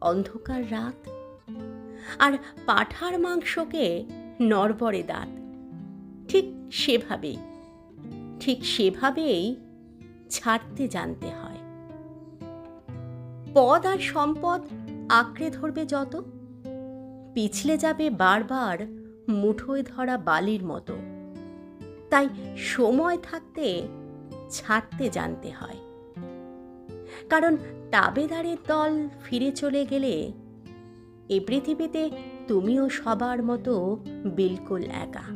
অন্ধকার রাত। আর পাঠার মাংসকে নরবরে দাঁত। ঠিক সেভাবেই ঠিক সেভাবেই ছাড়তে জানতে হয়। পদ আর সম্পদ আঁকড়ে ধরবে যত, পিছলে যাবে বারবার মুঠোয় ধরা বালির মতো। তাই সময় থাকতে ছাড়তে জানতে হয়। কারণ তাবেদারের দল ফিরে চলে গেলে এ পৃথিবীতে তুমিও সবার মতো বিলকুল একা।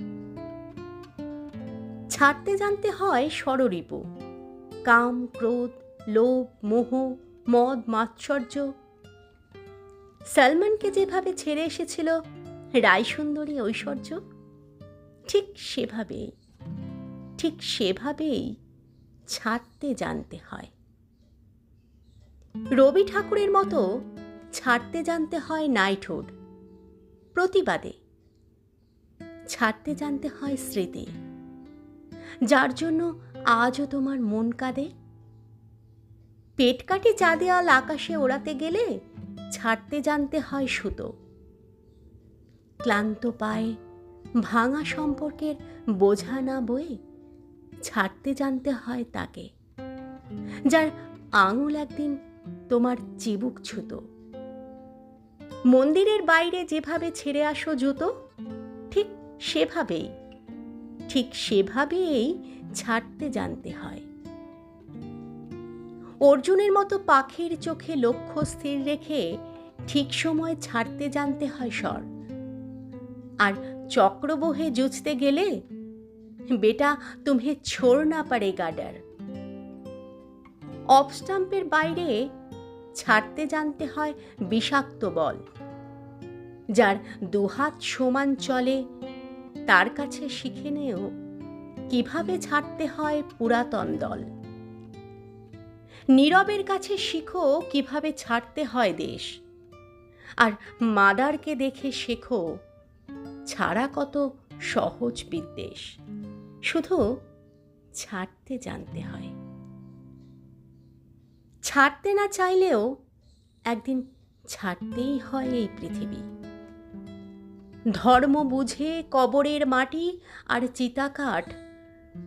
ছাড়তে জানতে হয় ষড়রিপু কাম, ক্রোধ, লোভ, মোহ, মদ, মাৎসর্য। সালমানকে যেভাবে ছেড়ে এসেছিল রায়সুন্দরী ঐশ্বর্য, ঠিক সেভাবেই ঠিক সেভাবেই ছাড়তে জানতে হয়। রবি ঠাকুরের মতো ছাড়তে জানতে হয় নাইটহুড। প্রতিবাদে। ছাড়তে জানতে হয় স্মৃতি। যার জন্য আজও তোমার মন কাঁদে? পেট কাটি চাঁদেয়াল আকাশে ওড়াতে গেলে ছাড়তে জানতে হয় সুতো। ক্লান্ত পায়ে ভাঙা সম্পর্কের বোঝা না বয়ে ছাড়তে জানতে হয় তাকে। যার আঙুল একদিন তোমার চিবুক ছুতো। মন্দিরের বাইরে যেভাবে ছেড়ে আসো জুতো, ঠিক সেভাবেই ঠিক সেভাবেই ছাড়তে জানতে হয়। অর্জুনের মতো পাখির চোখে লক্ষ্য স্থির রেখে ঠিক সময় ছাড়তে জানতে হয় স্বর। আর চক্রবহে জুঝতে গেলে, বেটা, তুমি ছোড় না পারে গাডার। অফ স্টাম্পের বাইরে ছাড়তে জানতে হয় বিষাক্ত বল, যার দুহাত সমান চলে। তার কাছে শিখে নেও কীভাবে ছাড়তে হয় পুরাতন দল। নীরবের কাছে শিখো কীভাবে ছাড়তে হয় দেশ। আর মাদারকে দেখে শেখো ছাড়া কত সহজ বিদ্বেষ। শুধু ছাড়তে জানতে হয়। ছাড়তে না চাইলেও একদিন ছাড়তেই হয় এই পৃথিবী। ধর্ম বুঝে কবরের মাটি আর চিতাকাঠ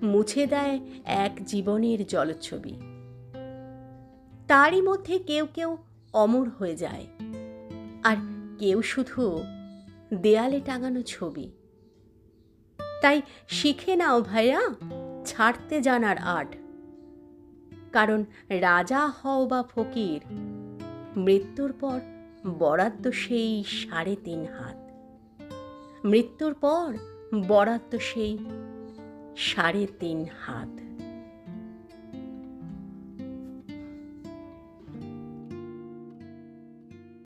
মুছে দেয় এক জীবনের জলছবি। তারই মধ্যে কেউ কেউ অমর হয়ে যায় আর কেউ শুধু দেয়ালে টাঙানো ছবি। তাই শিখে নাও ভাইয়া, ছাড়তে জানার আট। কারণ রাজা হও বা ফকির, মৃত্যুর পর বরাদ্দ সেই সাড়ে তিন হাত। মৃত্যুর পর বরাদ্দ সেই সাড়ে তিন হাত।